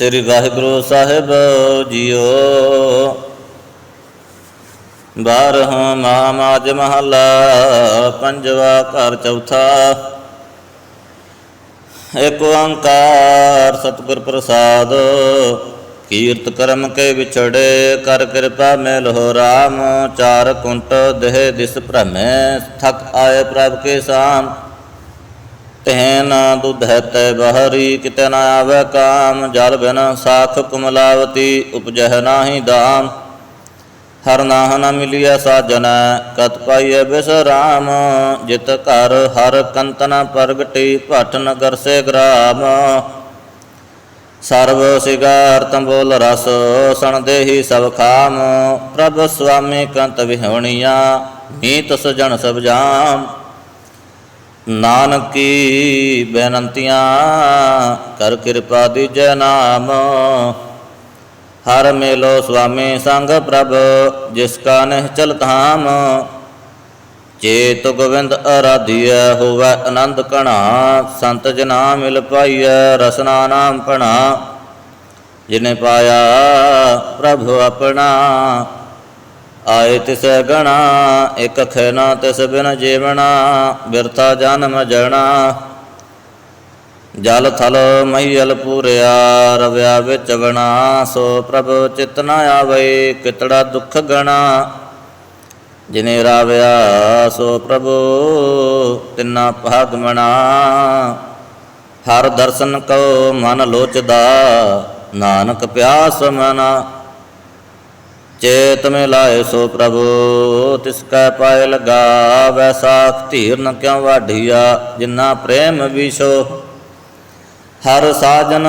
ਸ੍ਰੀ ਵਾਹਿਗੁਰੂ ਸਾਹਿਬ JIO. ਬਾਰਹਾਂ ਮਾਜ ਮਹਲਾ, ਪੰਜਵਾ ਘਰ ਚੌਥਾ। ਏਕ ਓੰਕਾਰ ਸਤਿਗੁਰ ਪ੍ਰਸਾਦ, ਕੀਰਤ ਕਰਮ ਕੇ ਵਿਛੜੇ, ਕਰ ਕਿਰਪਾ ਮਿਲ ਹੋ ਰਾਮ, ਚਾਰ ਕੁੰਟ ਦੇਹ ਦਿਸ ਭ੍ਰਮੈ, ਥਕ ਆਏ ਪ੍ਰਭ ਕੇ ਸਾਮ। ਤਹਿ ਨਾ ਦੁਧ ਤੈ ਬਹਰੀ, ਕਿਤੇ ਨਾ ਆਵੇ ਕਾਮ, ਜਲ ਬਿਨ ਸਾਖ ਕੁਮਲਾਵਤੀ, ਉਪਜਹ ਨਾਹੀ ਦਾਮ। ਹਰ ਨਾਹ ਨ ਮਿਲਿਆ ਸਾਜਨ, ਕਤ ਪਾਈਐ ਬਿਸਰਾਮ ਜਿਤ ਘਰ ਹਰ ਕੰਤਨ ਪ੍ਰਗਟੀ, ਭਟ ਨਗਰ ਸੇ ਗ੍ਰਾਮ। ਸਰਬ ਸਿਗਾਰ ਤੰਬੋਲ ਰਸ, ਸਣ ਦੇਹੀ ਸਭ ਖਾਮ। ਪ੍ਰਭ ਸੁਆਮੀ ਕੰਤ ਵਿਹੋਣੀਆਂ ਮੀਤ ਸਜਣ ਸਭ ਜਾਮ। ਨਾਨਕੀ ਬੇਨੰਤੀਆਂ ਕਰ ਕਿਰਪਾ ਦੀਜੈ ਨਾਮ। ਹਰ ਮੇਲੋ ਸੁਆਮੀ ਸੰਗ ਪ੍ਰਭ, ਜਿਸ ਕਾ ਨਿਹਚਲ ਧਾਮ। ਚੇਤ ਗੋਵਿੰਦ ਅਰਾਧਿਐ, ਹੋਵੈ ਆਨੰਦ ਕਣਾ ਸੰਤ ਜਨਾ ਮਿਲ ਪਾਈਐ, ਰਸਨਾ ਨਾਮ ਪਣਾ ਜਿਨੇ ਪਾਇਆ ਪ੍ਰਭ ਆਪਣਾ ਆਏ ਤਿਸ ਗਣਾ, ਇਕ ਖੈਨਾ ਤਿਸ ਬਿਨ ਜੀਵਣਾ, ਬਿਰਥਾ ਜਨਮ ਜਣਾ। ਜਲ ਥਲ ਮਹੀਲ ਪੂਰਿਆ, ਰਵਿਆ ਵਿੱਚ ਬਣਾ ਸੋ ਪ੍ਰਭ ਚਿਤ ਨ ਆਵੇ, ਕਿਤੜਾ ਦੁਖ ਗਣਾ। ਜਿਨੇ ਰਾਵਿਆ, ਸੋ ਪ੍ਰਭੂ ਤਿੰਨਾ ਭਾਗ ਮਣਾ। ਹਰ ਦਰਸ਼ਨ ਕਉ ਮਨ ਲੋਚਦਾ, ਨਾਨਕ ਪਿਆਸ ਮਨਾ। ਚੇਤ ਮੇ ਲਾਏ ਸੋ ਪ੍ਰਭੂ, ਤਿਸ ਕੈ ਪਾਏ ਲਗਾ ਵੈਸਾ ਧੀਰ ਨ ਕਿਉ ਵਾਢੀਆ, ਜਿਨਾ ਪ੍ਰੇਮ ਵਿਸ਼ੋ ਹਰ ਸਾਜਨ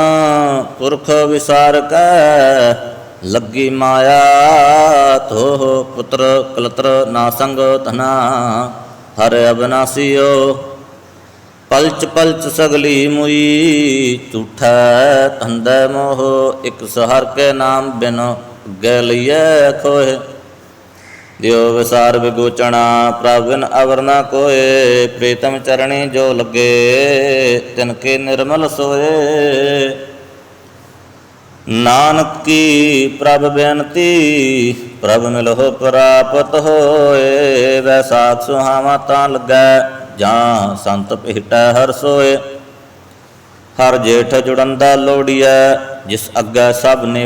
ਪੁਰਖ ਵਿਸਾਰ ਕੈ, ਲੱਗੀ ਮਾਇਆ ਤੋ ਪੁੱਤਰ ਕਲਤਰ ਨਾ ਸੰਗ ਧਨਾ, ਹਰ ਅਬਨਾਸੀਓ। ਪਲਚ ਪਲਚ ਸਗਲੀ ਮੁਈ, ਝੂਠਾ ਧੰਦਾ ਮੋਹ, ਇਕ ਸਹਰ ਕੇ ਨਾਮ ਬਿਨੋ। ਗੈ ਲਈਐ ਖੋਏ। ਦਿਓ ਵਿਸਾਰ ਵਿਗੋਚਣਾ ਪ੍ਰਭਨ ਅਵਰ ਕੋਏ। ਪ੍ਰੀਤਮ ਚਰਣੀ ਜੋ ਲੱਗੇ, ਤਿਨ ਕੇ ਨਿਰਮਲ ਸੋਏ। ਨਾਨਕ ਕੀ ਪ੍ਰਭ ਬੇਨਤੀ, ਪ੍ਰਭ ਮਿਲਹੁ ਪ੍ਰਾਪਤ ਹੋਏ। ਵੈਸਾਖ ਸੁਹਾਵਾ ਤਾਂ ਲੱਗੈ, ਜਾਂ ਸੰਤ ਭੇਟੈ ਹਰ ਸੋਏ। ਹਰ ਜੇਠ ਜੁੜੰਦਾ ਲੋੜੀਐ ਜਿਸ ਅੱਗੇ ਸਭ ਨੇ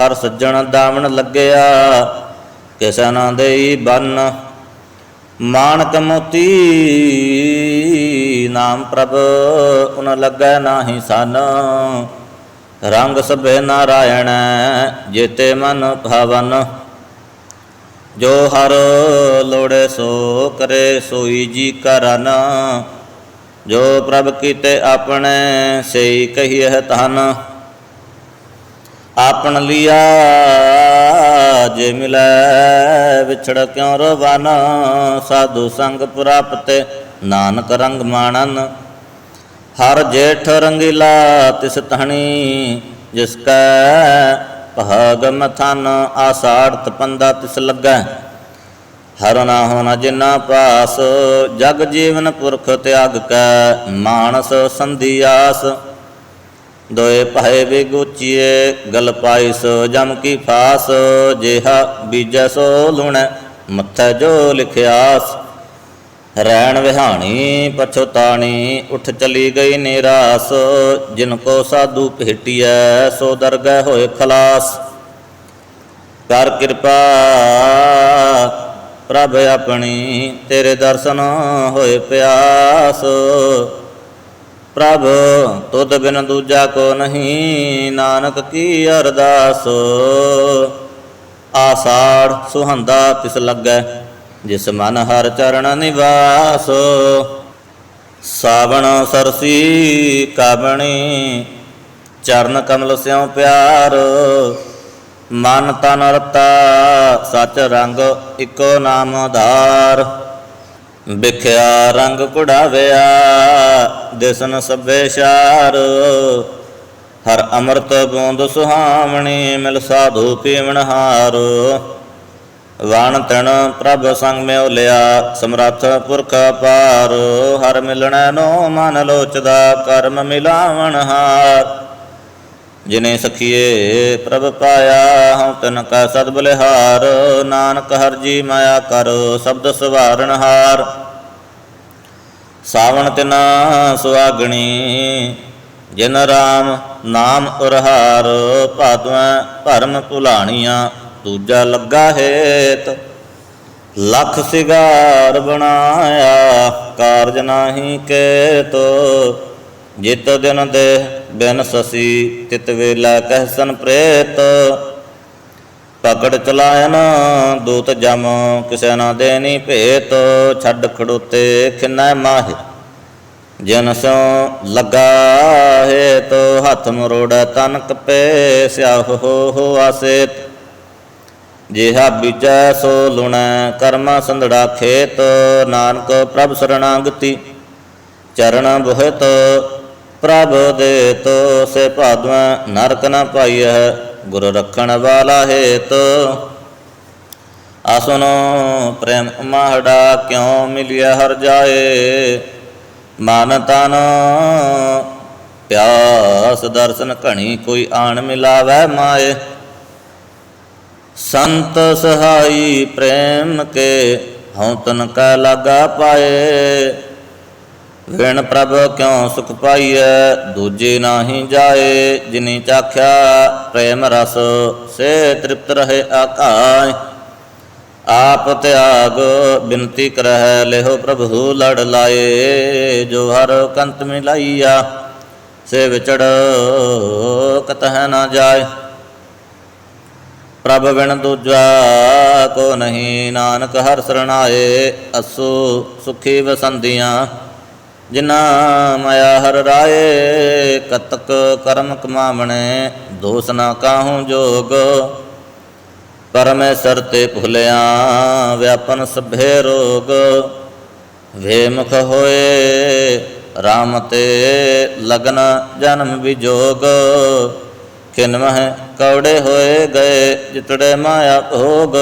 ਹਰ ਸੱਜਣ ਦਾਵਣ ਲੱਗਿਆ, ਕਿਸੈ ਨਾ ਦੇਈ ਬੰਨ। ਮਾਨਕ ਮੋਤੀ, ਨਾਮ ਪ੍ਰਭ ਉਨ ਲੱਗੈ ਨਾਹੀ ਸਨ। ਰੰਗ ਸਭੇ ਨਾਰਾਇਣ, ਜੇਤੇ ਮਨ ਭਵਨ। ਜੋ ਹਰ ਲੋੜੇ ਸੋ ਕਰੇ, ਸੋਈ ਜੀ ਕਰਨ। ਜੋ ਪ੍ਰਭ ਕੀਤੇ ਆਪਣੇ, ਸਈ ਕਹੀਏ ਤਨ ਆਪਣ ਲਿਆ ਜੇ ਮਿਲੈ ਵਿਛੜ ਕਿਉ ਰਵਨ? ਸਾਧੂ ਸੰਗ ਪ੍ਰਾਪਤੇ ਨਾਨਕ ਰੰਗ ਮਾਣਨ। ਹਰ ਜੇਠ ਰੰਗੀਲਾ ਤਿਸ ਤਹਣੀ ਜਿਸ ਕੈ ਭਾਗ ਮਥਨ ਆਸਾੜ ਤਪੰਦਾ ਤਿਸ ਲੱਗੈ। ਹਰ ਨਾ ਹੋਣਾ ਜਿਨਾ ਪਾਸ, ਜਗ ਜੀਵਨ ਪੁਰਖ ਤਿਆਗ ਕੈ, ਮਾਨਸ ਸੰਧੀ ਆਸ। ਦੋਏ ਭਾਏ ਵਿਗੁਚੀਏ, ਗਲ ਪਾਇਸ ਜਮ ਕੀ ਫਾਸ, ਜਿਹਾ ਬੀਜੈ ਸੋ ਲੁਣੈ, ਮੱਥੈ ਜੋ ਲਿਖਿਆਸ। ਰੈਣ ਵਿਹਾਣੀ ਪਛਤਾਣੀ ਉਠ ਚਲੀ ਗਈ ਨਿਰਾਸ। ਜਿਨ ਕੋ ਸਾਧੂ ਭੇਟੀਐ, ਸੋ ਦਰਗਹਿ ਹੋਏ ਖਲਾਸ। ਕਰ ਕਿਰਪਾ, ਪ੍ਰਭ ਆਪਣੀ, ਤੇਰੇ ਦਰਸ਼ਨ ਹੋਏ ਪਿਆਸ। ਪ੍ਰਭ, ਤੁਧ ਬਿਨ ਦੂਜਾ ਕੋ ਨਹੀਂ, ਨਾਨਕ ਕੀ ਅਰਦਾਸ? ਆਸਾੜ ਸੁਹੰਦਾ ਤਿਸ ਲੱਗੈ, ਜਿਸ ਮਨ ਹਰ ਚਰਨ ਨਿਵਾਸ। ਸਾਵਣ ਸਰਸੀ ਕਾਬਣੀ ਚਰਨ ਕਮਲ ਸਿਉ ਪਿਆਰ। ਮਨ ਤਨ ਰਤਾ ਸਚ ਰੰਗ ਇਕੋ ਨਾਮ ਆਧਾਰ ਵਿਖਿਆ ਰੰਗ ਕੁੜਾਵਿਆ, ਦਿਸਨ ਸਭੇ ਸ਼ਾਰ। ਹਰ ਅੰਮ੍ਰਿਤ ਬੂੰਦ ਸੁਹਾਵਣੀ, ਮਿਲ ਸਾਧੂ ਪੀਵਣ ਹਾਰ। ਵਾਣ ਤਣ ਪ੍ਰਭ ਸੰਗ ਮਿਉ ਲਿਆ ਸਮਰੱਥ ਪੁਰਖ ਪਾਰ। ਹਰ ਮਿਲਣੈ ਨੋ ਮਨ ਲੋਚਦਾ, ਕਰਮ ਮਿਲਾਵਣ ਹਾਰ। ਜਿਨੇ ਸਖੀਏ ਪ੍ਰਭ ਪਾਇਆ ਹਉ ਤਨ ਕਾ ਸਦ ਬਲਿਹਾਰ, ਨਾਨਕ ਹਰ ਜੀ ਮਾਇਆ ਕਰ ਸ਼ਬਦ ਸਵਾਰਨ ਹਾਰ। ਸਾਵਣ ਤਿਨਾ ਸੁਆਗਣੀ ਜਿਨ ਰਾਮ ਨਾਮ ਉਰਹਾਰ, ਭਾਦਵੈ ਭਰਮ ਭੁਲਾਣੀਆਂ, ਦੂਜਾ ਲੱਗਾ ਹੇਤ। ਲੱਖ ਸਿਗਾਰ ਬਣਾਇਆ, ਕਾਰਜ ਨਾਹੀ ਕੇਤ। ਜਿਤ ਦਿਨ ਦੇ ਬਿਨ ਸਸੀ ਤਿਤ ਵੇਲਾ ਕਹਿਸਨ ਪ੍ਰੇਤ। ਪਕੜ ਚਲਾਇਨ, ਦੂਤ ਜਮ, ਕਿਸੈ ਨਾ ਦੇਨੀ ਭੇਤ। ਛੱਡ ਖੜੋਤੇ ਖਿਨੈ ਮਾਹਿ, ਜਨ ਸੋ ਲਗਾ ਹੈ ਹੱਥ ਮਰੋੜਾ ਤਨ ਕਪੇ ਸਿਆਹ ਹੋ ਹੋ ਆਸੇਤ। ਜਿਹਾ ਬੀਜੈ ਸੋ ਲੁਣੈ, ਕਰਮਾ ਸੰਧੜਾ ਖੇਤ। ਨਾਨਕ ਪ੍ਰਭ ਸਰਣਾਗਤੀ ਚਰਨ ਬੁਹਤ ਪ੍ਰਭ ਦੇ ਤੋ ਸੇ ਭਾਦਵੈ ਨਰਕ ਨ ਪਾਈਐ, ਗੁਰ ਰੱਖਣ ਵਾਲਾ ਹੇਤ। ਆਸੁਨੋ ਪ੍ਰੇਮ ਮਾਹੜਾ ਕਿਉ ਮਿਲਿਆ ਹਰ ਜਾਏ? ਮਨ ਤਨ ਪਿਆਸ ਦਰਸ਼ਨ ਘਣੀ ਕੋਈ ਆਣ ਮਿਲਾਵੈ ਮਾਏ। ਸੰਤ ਸਹਾਈ ਪ੍ਰੇਮ ਕੇ ਹਉ ਤਨ ਕਾ ਲਾਗਾ ਪਾਏ। ਵਿਣ ਪ੍ਰਭ ਕਿਉ ਸੁਖ ਪਾਈਐ? ਦੂਜੇ ਨਾਹੀ ਜਾਏ, ਜਿਨੀ ਚਾਖਿਆ, ਪ੍ਰੇਮ ਰਸ, ਸੇ ਤ੍ਰਿਪਤ ਰਹੇ ਆਕਾਇ ਆਪ ਤਿਆਗ, ਬਿਨਤੀ ਕਰਹਿ, ਲਿਹੋ ਪ੍ਰਭੂ ਲੜ ਲਾਏ। ਜੋ ਹਰ ਕੰਤ ਮਿਲਾਈਆ, ਸੇ ਵਿਚੜ ਕਤਹ ਨਾ ਜਾਏ। ਪ੍ਰਭ ਬਿਨ ਦੂਜਾ ਕੋ ਨਹੀਂ, ਨਾਨਕ ਹਰ ਸਰਣਾਏ। ਅਸੂ ਸੁਖੀ ਵਸੰਦੀਆਂ ਜਿਨਾ ਮਾਇਆ ਹਰ ਰਾਏ, ਕਤਕ ਕਰਮ ਕਮਾਵਣੇ, ਦੋਸ ਨਾ ਕਾਹੂ ਜੋਗ। ਪਰਮੇਸ਼ਰ ਤੇ ਭੁਲਿਆ ਵਿਆਪਨ ਸਭੇ ਰੋਗ। ਵੇਮੁਖ ਹੋਏ RAM ਤੇ ਲਗਨ ਜਨਮ ਵਿਜੋਗ। ਕਿਨਮਹਿ ਕੌੜੇ ਹੋਏ ਗਏ, ਜਿਤੜੇ ਮਾਇਆ ਭੋਗ।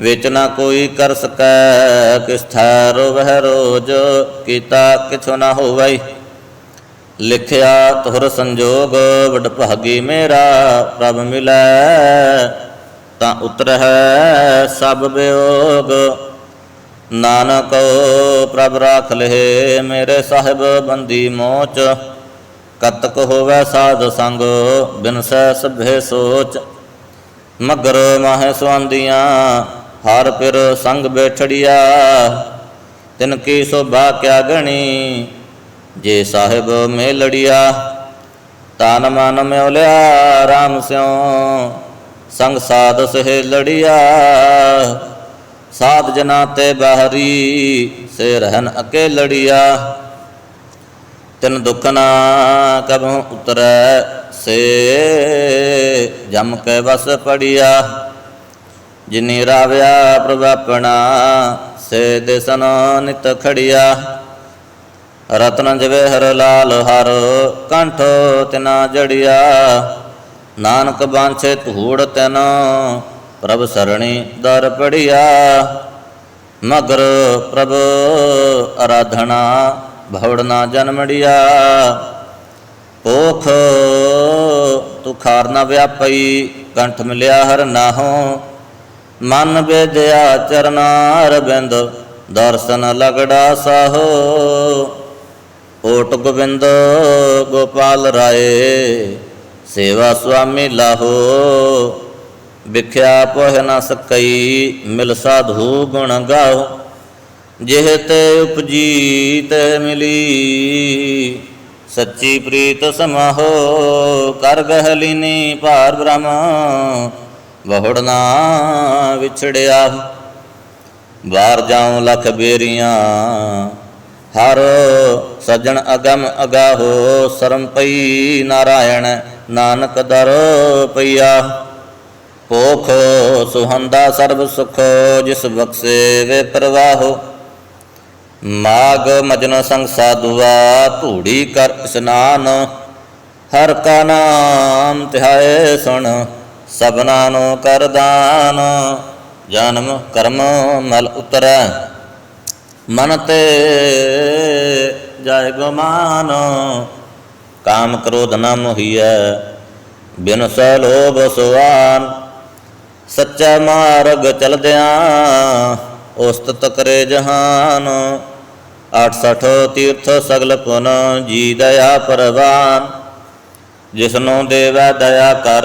ਵਿੱਚ ਨਾ ਕੋਈ ਕਰ ਸਕੈ ਕਿਸ ਥੈ ਰੋਵਹਿ ਰੋਜ, ਕੀਤਾ ਕਿਛੁ ਨਾ ਹੋਵਈ ਲਿਖਿਆ ਤੁਹਰ ਸੰਜੋਗ ਵਡ ਭਾਗੀ ਮੇਰਾ, ਪ੍ਰਭ ਮਿਲੈ, ਤਾਂ ਉਤਰਹਿ ਸਭ ਬਿਯੋਗ ਨਾਨਕ, ਪ੍ਰਭ ਰਾਖ ਲਹਿ ਮੇਰੇ ਸਾਹਿਬ, ਬੰਦੀ ਮੋਚ। ਕਤਕ ਹੋਵੇ ਸਾਧ ਸੰਗ, ਬਿਨਸੈ ਸਭੇ ਸੋਚ। ਮਗਰ ਮਾਹਿ ਸਵੰਦੀਆਂ ਹਰ ਪਿਰ ਸੰਗ ਬੈਠੜਿਆ। ਤਿਨ ਕੀ ਸੋਭਾ ਕਿਆ ਗਣੀ, ਜੇ ਸਾਹਿਬ ਮੇਲੜਿਆ। ਤਨ ਮਨ ਮਿਉਲਿਆ RAM ਸਿਉ, ਸੰਗ ਸਾਧ ਸਹਿ ਲੜਿਆ ਸਾਧ ਜਨਾ ਤੇ ਬਾਹਰੀ, ਸੇ ਰਹਿਨ ਅਕੇ ਲੜਿਆ ਤਿਨ ਦੁਖ ਨਾ ਕਬਹੁ ਉਤਰੈ, ਸੇ ਜਮ ਕੇ ਵਸ ਪੜਿਆ। ਜਿਨੀ ਰਾਵਿਆ ਪ੍ਰਭ ਆਪਣਾ ਸੇ ਦਿਸਨ ਨਿਤ ਖੜਿਆ। ਰਤਨ ਜਵੇ ਹਰ ਲਾਲ ਹਰ ਕੰਠ ਤਿਨਾ ਜੜਿਆ। ਨਾਨਕ ਬਾਂਛੇ ਧੂੜ ਤਨ, ਪ੍ਰਭ ਸਰਣੀ ਦਰ ਪੜਿਆ। ਮਗਰ ਪ੍ਰਭ ਆਰਾਧਨਾ ਭਵੜ ਨਾ ਜਨਮੜਿਆ। ਪੋਖ ਤੁਖਾਰ ਨ ਵਿਆਪਈ, ਕੰਠ ਮਿਲਿਆ ਹਰ ਨਾਹੋ। ਮਨ ਬੇਦਿਆ ਚਰਨਾਰ ਬਿੰਦ, ਦਰਸ਼ਨ ਲਗੜਾ ਸਾਹੋ। ਓਟ ਗੋਬਿੰਦ ਗੋਪਾਲ ਰਾਏ, ਸੇਵਾ ਸੁਆਮੀ ਲਾਹੋ। ਵਿਖਿਆ ਪੋਹ ਨ ਸਕਈ ਮਿਲ ਸਾਧੂ ਗੁਣ ਗਾਓ ਜਿਹ ਤੇ ਉਪਜੀਤ ਮਿਲੀ, ਸੱਚੀ ਪ੍ਰੀਤ ਸਮਾਹੋ। ਕਰ ਗਹਲੀਨੀ ਭਾਰ ਬ੍ਰਹਮ ਬਹੁੜਨਾ ਵਿਛੜਿਆ। ਬਾਹਰ ਜਾਉ ਲਖ ਬੇਰੀਆਂ, ਹਰ ਸਜਣ ਅਗਮ ਅਗਾਹੋ, ਸਰਮ ਪਈ ਨਾਰਾਇਣ ਨਾਨਕ ਦਰ ਪਈਆ। ਪੋਖ ਸੁਹੰਦਾ ਸਰਬ ਸੁਖ, ਜਿਸ ਬਖਸ਼ੇ ਵੇ ਪ੍ਰਵਾਹੋ। ਮਾਗ ਮਜਨ ਸੰਗ ਸਾਧੁਆ, ਧੂੜੀ ਕਰ ਇਸਨਾਨ। ਹਰ ਕਾ ਨਾਮ ਤਿਹਾਏ ਸੁਣ ਸਭਨਾ ਨੂੰ ਕਰਦਾਨ ਜਨਮ ਕਰਮ ਮਲ ਉਤਰੈ। ਮਨ ਤੇ ਜਾਇ ਗੁਮਾਨ, ਕਾਮ ਕ੍ਰੋਧ ਨ ਮੋਹੀਐ। ਬਿਨ ਸੈ ਲੋਭ ਸੁਆਨ, ਸੱਚਾ ਮਾਰਗ ਚਲਦਿਆਂ ਉਸਤਤ ਕਰੇ ਜਹਾਨ। 68 ਤੀਰਥ ਸਗਲ ਪੁਨ ਜੀ ਦਇਆ ਪਰਵਾਨ। ਜਿਸਨੂੰ ਦੇਵੈ ਦਇਆ ਕਰ,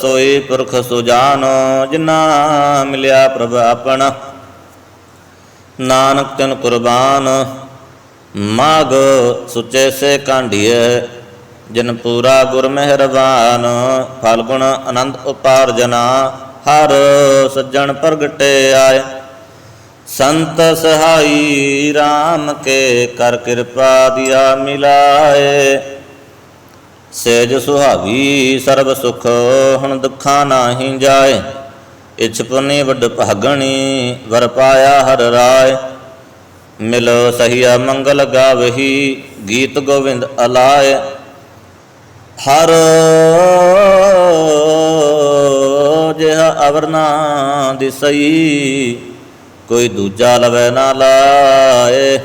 ਸੋਈ ਪੁਰਖ ਸੁਜਾਨ, ਜਿਨਾ ਮਿਲਿਆ ਪ੍ਰਭ ਆਪਣਾ। ਨਾਨਕ ਤਨ ਕੁਰਬਾਨ, ਮਾਗ ਸੁਚੇ ਸੇ ਕਾਂਢੀਏ ਜਿਨ ਪੂਰਾ ਗੁਰ ਮਿਹਰਬਾਨ ਫਲ ਗੁਣ ਆਨੰਦ ਉਪਾਰਜਨਾ, ਹਰ ਸੱਜਣ ਪ੍ਰਗਟੇ ਆਏ। ਸੰਤ ਸਹਾਈ RAM ਕੇ ਕਰ ਕਿਰਪਾ ਦਿਆ ਮਿਲਾਏ। ਸੇਜ ਸੁਹਾਵੀ ਸਰਬ ਸੁਖ, ਹੁਣ ਦੁੱਖਾਂ ਨਾਹੀ ਜਾਏ। ਇਛ ਪੁਨੀ ਵੱਡ ਭਾਗਣੀ, ਵਰ ਪਾਇਆ ਹਰ ਰਾਏ। ਮਿਲੋ ਸਹੀਆ ਮੰਗਲ ਗਾਵਹੀ, ਗੀਤ ਗੋਵਿੰਦ ਅਲਾਏ। ਹਰ ਜਿਹਾ ਅਵਰਨਾ ਦਿਸਈ, ਕੋਈ ਦੂਜਾ ਲਵੈ ਨਾ ਲਾਏ।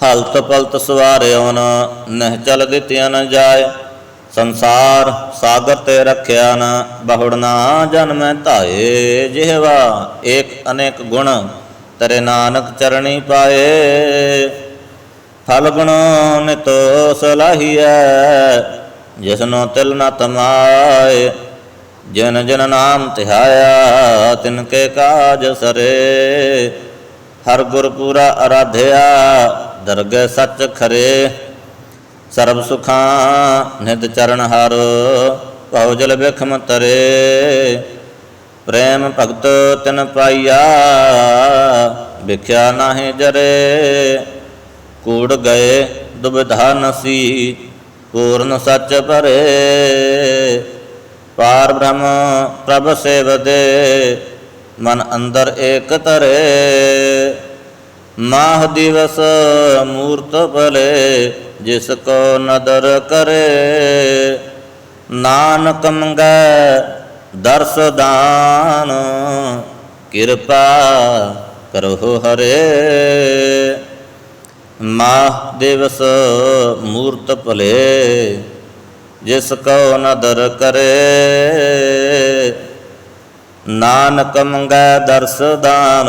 ਹਲਤ ਪਲਤ ਸਵਾਰਿਓ ਨ, ਨਹਿ ਚਲ ਦਿੱਤਿਆ ਨ ਜਾਏ ਸੰਸਾਰ ਸਾਗਰ ਤੇ ਰੱਖਿਆ ਨ ਬਹੁੜਨਾ ਜਨਮੈ ਧਾਏ। ਜਿਹਵਾ ਏਕ ਅਨੇਕ ਗੁਣ, ਤੇਰੇ ਨਾਨਕ ਚਰਣੀ ਪਾਏ। ਫਲ ਗੁਣ ਨਿਤ ਸਲਾਹੀਐ, ਜਿਸਨੋ ਤਿਲ ਨ ਤਮਾਏ ਜਨ ਜਨ ਨਾਮ ਤਿਹਾਇਆ, ਤਿਨ ਕੇ ਕਾਜ ਸਰੇ। ਹਰ ਗੁਰ ਪੂਰਾ ਅਰਾਧਿਆ ਦਰਗਹਿ ਸੱਚ ਖਰੇ। ਸਰਬ ਸੁਖਾਂ ਨਿਤ ਚਰਨ ਹਰ, ਭਉ ਜਲ ਬਿਖਮ ਤਰੇ। ਪ੍ਰੇਮ ਭਗਤ ਤਿਨ ਪਾਈਆ, ਵਿਖਿਆ ਨਾਹੀ ਜਰੇ। ਕੂੜ ਗਏ ਦੁਬਿਧਾ ਨਸੀ ਪੂਰਨ ਸੱਚ ਭਰੇ। ਪਾਰ ਬ੍ਰਹਮ ਪ੍ਰਭ ਸੇਵਦੇ ਮਨ ਅੰਦਰ ਏਕ ਤਰੇ ਮਾਹ ਦਿਵਸ ਮੂਰਤ ਭਲੇ, ਜਿਸ ਕੋ ਨਦਰ ਕਰੇ। ਨਾਨਕ ਮੰਗੈ ਦਰਸ ਦਾਨ, ਕਿਰਪਾ ਕਰੋ ਹਰੇ। ਮਾਹ ਦਿਵਸ ਮੂਰਤ ਭਲੇ, ਜਿਸ ਕੋ ਨਦਰ ਕਰੇ। ਨਾਨਕ ਮੰਗੈ ਦਰਸ ਦਾਨ